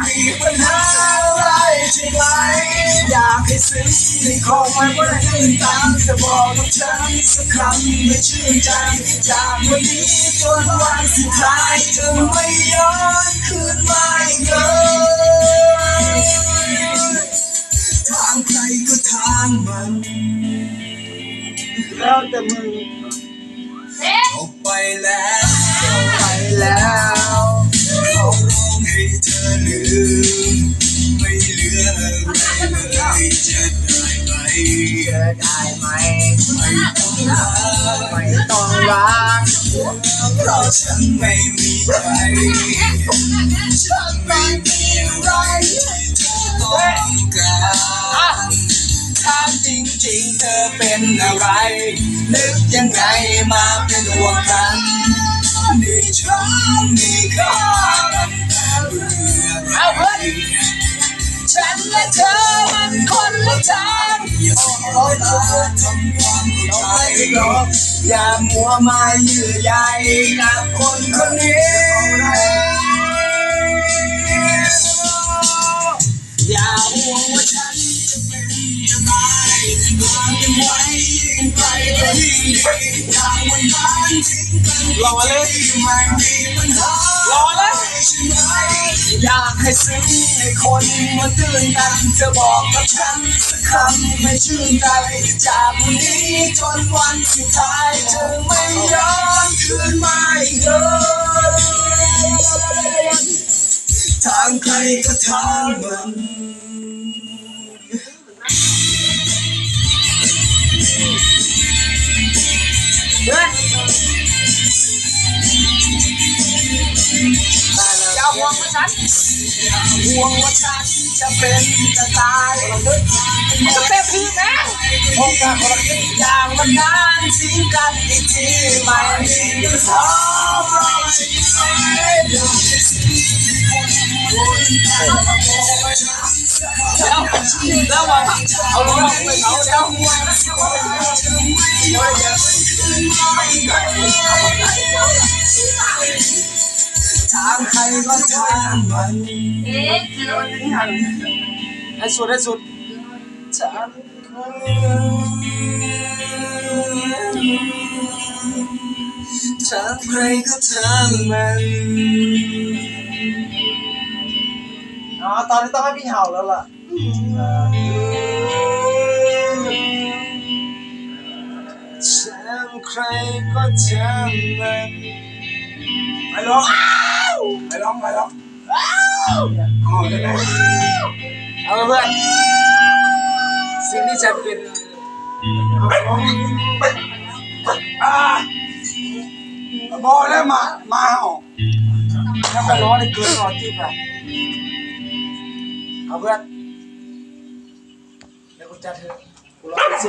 ไม่มีปัญหาอะไรใช่ไหมอยากให้ซึ้งในคอมันว่าตื่นตันจะบอกกับฉันสักคำไม่ชื่นใจจากวันนี้จนวันสุดท้ายจะไม่ย้อนคืนมาอีกเลยทางใครก็ทางมัน แล้วแต่มึงจบไไม่เหลืออะไรเลยจะได้ไหมจะได้ไหมไม่ต้องรักไม่ต้องรักเพราะฉันไม่มีใจฉันไม่มีอะไรที่เธอต้องการถ้าจริงๆเธอเป็นอะไร นึกยังไงมาเป็นห่วงกันนี่ฉันนี่ข้ากันแต่เบื่อ ฉันและเธอมันคนละทางอย่าเสียเวลาทำความเข้าใจหรอกอย่ามัวมายื่อใยกับคนคนนี้อย่าห่วงว่าฉันจะเป็นจะตายวามเป็นไว้ยิ่งไกลก็ยิ่งดีอย่างวันนั้นทิ้งกันรอเลยไม่มีปัญหารอเลย อยากให้ซึ้งให้คนมาตื่นกันจะบอกกับฉันสักคำไม่ชื่นใจจากวันนี้จนวันสุดท้ายจะไม่ย้อนคืนมาอีกเลยทางใครก็ทางมัน งว่าฉันห่วงว่าฉันจะเป็นจะตายจะเป็นพี่แม่พบกันคนละครึ่อย่างวันนั้นทิ้งกันอีกทีไม่มีเรื่องสองรอยอยากให้สิ่งที่คนแต่ละคนฉันสักครั้งแล้วมาเอาลงไปเขาเจ้า ก็ทางมันให้สุดให้สุดฉันทางใครก็ทางมันอ๋อตอนนี้ต้องให้พี่เห่าแล้วล่ะทางใครก็ทางมันไปร้อง ไปร้องไปร้องอ๋อได้ไหมเอาเพื่อนสิ่งที่ฉันเป็นอ่าพอแล้วมา มาเห่าถ้าไปร้องในเกินนอนจิ้มอะเอาเพื่อนเดี๋ยวกูจัดเถอะกูร้อง